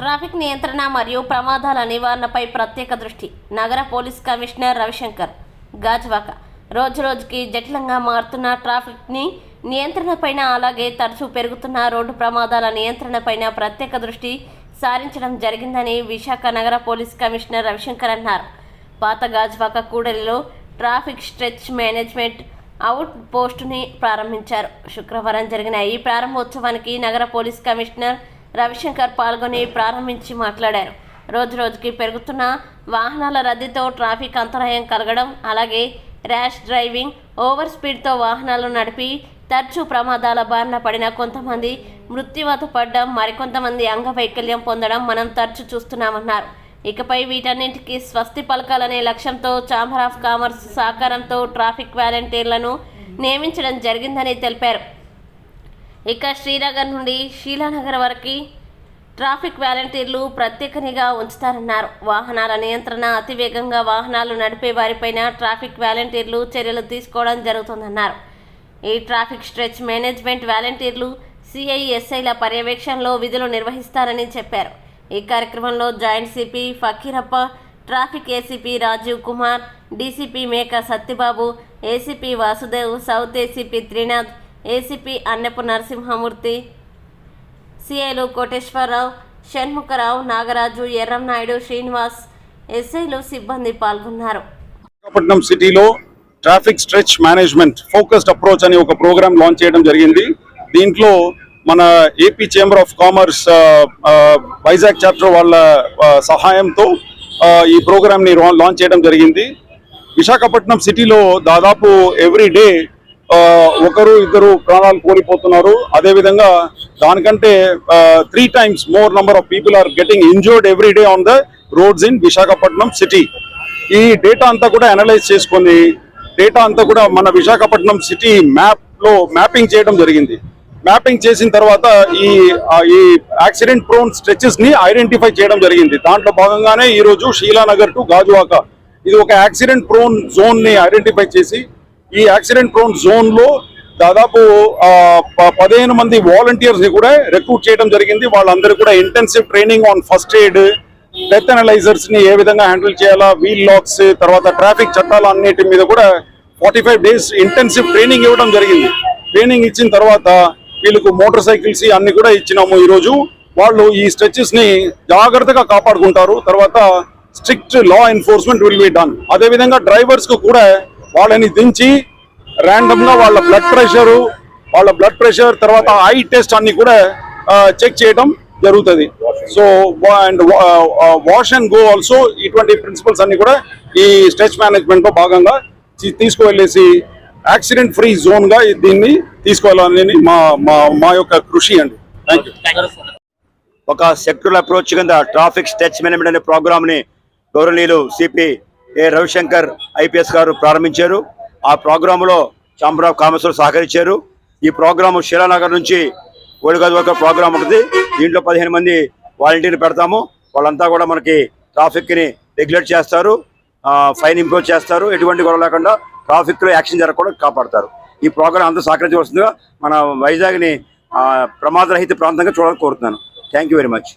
Traffic నియంత్రణ మరియు ప్రమాదాల నివారణపై ప్రత్యేక దృష్టి. నగర పోలీస్ కమిషనర్ రవిశంకర్. గాజువాక. రోజు రోజుకి జటిలంగా మారుతున్న ట్రాఫిక్ని నియంత్రణపైన అలాగే తరచూ పెరుగుతున్న రోడ్డు ప్రమాదాల నియంత్రణపైన ప్రత్యేక దృష్టి సారించడం జరిగిందని విశాఖ నగర పోలీస్ కమిషనర్ రవిశంకర్ అన్నారు. పాత గాజ్వాక కూడలిలో ట్రాఫిక్ స్ట్రెచ్ మేనేజ్మెంట్ అవుట్ పోస్టుని ప్రారంభించారు. శుక్రవారం జరిగిన ఈ ప్రారంభోత్సవానికి నగర పోలీస్ కమిషనర్ రవిశంకర్ పాల్గొని ప్రారంభించి మాట్లాడారు. రోజు రోజుకి పెరుగుతున్న వాహనాల రద్దీతో ట్రాఫిక్ అంతరాయం కలగడం అలాగే ర్యాష్ డ్రైవింగ్ ఓవర్ స్పీడ్తో వాహనాలు నడిపి తరచూ ప్రమాదాల బారిన పడిన కొంతమంది మృత్యువత పడడం మరికొంతమంది అంగవైకల్యం పొందడం మనం తరచూ చూస్తున్నామన్నారు. ఇకపై వీటన్నింటికి స్వస్తి పలకాలనే లక్ష్యంతో ఛాంబర్ ఆఫ్ కామర్స్ సహకారంతో ట్రాఫిక్ వాలంటీర్లను నియమించడం జరిగిందని తెలిపారు. ఇక శ్రీనగర్ నుండి శీలానగర్ వరకు ట్రాఫిక్ వాలంటీర్లు ప్రత్యేక నిఘా ఉంచుతారన్నారు. వాహనాల నియంత్రణ అతివేగంగా వాహనాలు నడిపే వారిపైన ట్రాఫిక్ వాలంటీర్లు చర్యలు తీసుకోవడం జరుగుతుందన్నారు. ఈ ట్రాఫిక్ స్ట్రెచ్ మేనేజ్మెంట్ వాలంటీర్లు సిఐఎస్ఐల పర్యవేక్షణలో విధులు నిర్వహిస్తారని చెప్పారు. ఈ కార్యక్రమంలో joint CP Fakirappa traffic ACP Rajiv Kumar DCP Meka Satyababu ACP Vasudev south ACP Trinath ACP Annapu Narasimhamurthy సిఐలు Koteswararao Shanmukharao Nagaraju Errannaidu Srinivas ఎస్ఐలు సిబ్బంది పాల్గొన్నారు విశాఖపట్నం సిటీలో traffic stretch management focused approach అని ఒక ప్రోగ్రామ్ లాంచ్ చేయడం జరిగింది. దీంట్లో మన AP chamber of commerce Vizag chapter వాళ్ళ సహాయంతో ఈ ప్రోగ్రామ్ని లాంచ్ చేయడం జరిగింది. విశాఖపట్నం సిటీలో దాదాపు ఎవ్రీ డే ఒకరు ఇద్దరు ప్రాణాలు కోల్పోతున్నారు. అదేవిధంగా దానికంటే three times more number of people are getting injured every day on the roads in Visakhapatnam city ఈ డేటా అంతా కూడా అనలైజ్ చేసుకొని డేటా అంతా కూడా మన విశాఖపట్నం సిటీ మ్యాప్లో మ్యాపింగ్ చేయడం జరిగింది. మ్యాపింగ్ చేసిన తర్వాత ఈ ఈ యాక్సిడెంట్ ప్రోన్ స్ట్రెచెస్ని ఐడెంటిఫై చేయడం జరిగింది. దాంట్లో భాగంగానే ఈ రోజు షీలానగర్ టు గాజువాక. ఇది ఒక యాక్సిడెంట్ ప్రోన్ జోన్ని ఐడెంటిఫై చేసి ఈ యాక్సిడెంట్ ప్రోన్ జోన్లో దాదాపు ప- పదిహేను మంది వాలంటీర్స్ని కూడా రిక్రూట్ చేయడం జరిగింది. వాళ్ళందరూ కూడా intensive training on first aid death అనలైజర్స్ని ఏ విధంగా హ్యాండిల్ చేయాలా వీల్ లాక్స్ తర్వాత ట్రాఫిక్ చట్టాలు అన్నిటి మీద కూడా forty five days intensive training ఇవ్వడం జరిగింది. ట్రైనింగ్ ఇచ్చిన తర్వాత వీళ్ళకు మోటార్ సైకిల్స్ అన్ని కూడా ఇచ్చినాము ఈరోజు. వాళ్ళు ఈ స్ట్రెచెస్ని జాగ్రత్తగా కాపాడుకుంటారు. తర్వాత strict law enforcement will be done అదే విధంగా డ్రైవర్స్కు కూడా వాళ్ళని దించి ర్యాండమ్గా వాళ్ళ బ్లడ్ ప్రెషర్ వాళ్ళ బ్లడ్ ప్రెషర్ తర్వాత ఐ టెస్ట్ అన్ని కూడా చెక్ చేయడం జరుగుతుంది. So and wash and go also ఇటువంటి ప్రిన్సిపల్స్ అన్ని కూడా ఈ స్ట్రెచ్ మేనేజ్మెంట్లో భాగంగా తీసుకువెళ్ళేసి యాక్సిడెంట్ ఫ్రీ జోన్గా దీన్ని తీసుకువెళ్ళాలని మా మా మా యొక్క కృషి అండి. థ్యాంక్ ఒక సెక్యులర్ అప్రోచ్ కింద ట్రాఫిక్ స్టెచ్ మేనేజ్మెంట్ అనే ప్రోగ్రామ్ని గౌరవనీయులు సిపి ఏ రవిశంకర్ ఐపీఎస్ గారు ప్రారంభించారు. ఆ ప్రోగ్రాంలో ఛాంబర్ ఆఫ్ కామర్స్లో సహకరించారు. ఈ ప్రోగ్రాము శిలానగర్ నుంచి ఓడిగది వరకు ప్రోగ్రాం ఉంటుంది. దీంట్లో పదిహేను మంది వాలంటీర్లు పెడతాము. వాళ్ళంతా కూడా మనకి ట్రాఫిక్ని రెగ్యులేట్ చేస్తారు. ఫైన్ ఇంప్రూవ్ చేస్తారు. ఎటువంటి గొడవ లేకుండా ట్రాఫిక్లో యాక్షన్ జరగకుండా కాపాడతారు. ఈ ప్రోగ్రాం అంతా సహకరించవలసిందిగా మన వైజాగ్ని ప్రమాదరహిత ప్రాంతంగా చూడాలని కోరుతున్నాను. Thank you very much